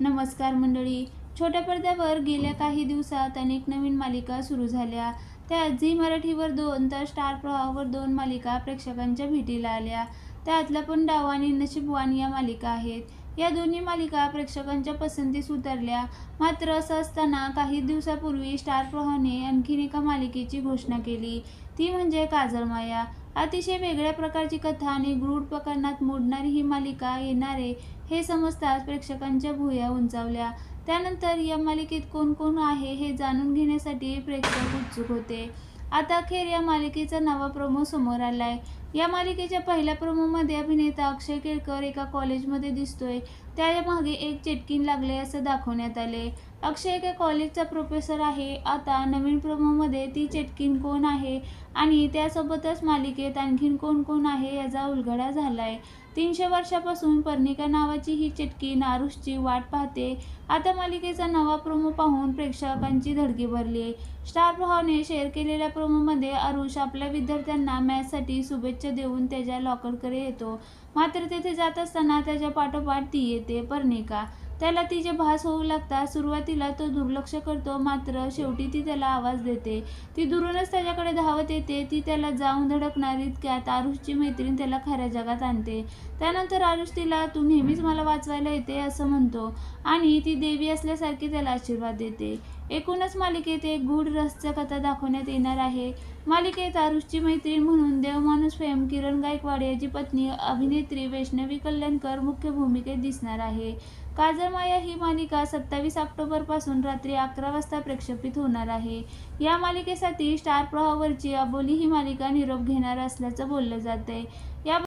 नमस्कार मंडळी. छोट्या पडद्यावर गेल्या काही दिवसात अनेक नवीन मालिका सुरू झाल्या. त्यात झी मराठीवर दोन तर स्टार प्रवाहावर दोन मालिका प्रेक्षकांच्या भेटीला आल्या. त्यातल्या पण डाव आणि नशीबवान या मालिका आहेत. या दोन्ही मालिका प्रेक्षकांच्या पसंतीस उतरल्या. मात्र असं असताना काही दिवसापूर्वी स्टार प्रवाहाने आणखीन एका मालिकेची घोषणा केली. ती म्हणजे काजळ माया अतिशय वेगळ्या प्रकारची कथा आणि गूढ प्रकरणात मोडणारी ही मालिका येणारे हे समजताच प्रेक्षकांच्या भुया उंचावल्या. त्यानंतर या मालिकेत कोण कोण आहे हे जाणून घेण्यासाठी प्रेक्षक उत्सुक होते. आता अखेर या मालिकेचा नवा प्रोमो समोर आलाय. या मालिकेच्या पहिल्या प्रोमोमध्ये अभिनेता अक्षय केळकर एका कॉलेजमध्ये दिसतोय. त्या मागे एक चेटकीन लागले असं दाखवण्यात आले अक्षय एका कॉलेजचा प्रोफेसर आहे. आता नवीन प्रोमोमध्ये ती चेटकीन कोण आहे? आणि त्यासोबतच मालिकेत आणखीन कोण कोण आहे याचा उलगडा झालाय. तीनशे वर्षापासून पर्णिका नावाची ही चिटकी नारुषची वाट पाहते. आता मालिकेचा नवा प्रोमो पाहून प्रेक्षकांची धडकी भरली आहे. स्टार प्रभावने शेअर केलेल्या प्रोमोमध्ये अरुष आपल्या विद्यार्थ्यांना मॅथ्ससाठी शुभेच्छा देऊन त्याच्या लॉकरकडे येतो. मात्र तेथे जात असताना त्याच्या पाठोपाठ ती येते पर्णिका. त्याला तिचे भास होऊ लागतात. सुरुवातीला तो दुर्लक्ष करतो मात्र शेवटी ती त्याला आवाज देते. ती दुरूनच त्याच्याकडे धावत येते. ती त्याला जाऊन धडकणार इतक्यात आरुषची मैत्रीण त्याला खऱ्या जगात आणते. त्यानंतर आरुष तिला तू नेहमीच मला वाचवायला येते असं म्हणतो आणि ती देवी असल्यासारखी त्याला आशीर्वाद देते. एकूणच मालिकेत एक गूढ रहस्य कथा दाखवण्यात येणार आहे. मालिकेत आरुषची मैत्रीण म्हणून देवमाणूस फेम किरण गायकवाड याची पत्नी अभिनेत्री वैष्णवी कल्याणकर मुख्य भूमिकेत दिसणार आहे. काजरमाया ही मालिका सत्तावीस ऑक्टोबरपासून रात्री अकरा वाजता प्रक्षेपित होणार आहे. या मालिकेसाठी स्टार प्रवावरची अबोली ही मालिका निरोप घेणार असल्याचं बोललं जात आहे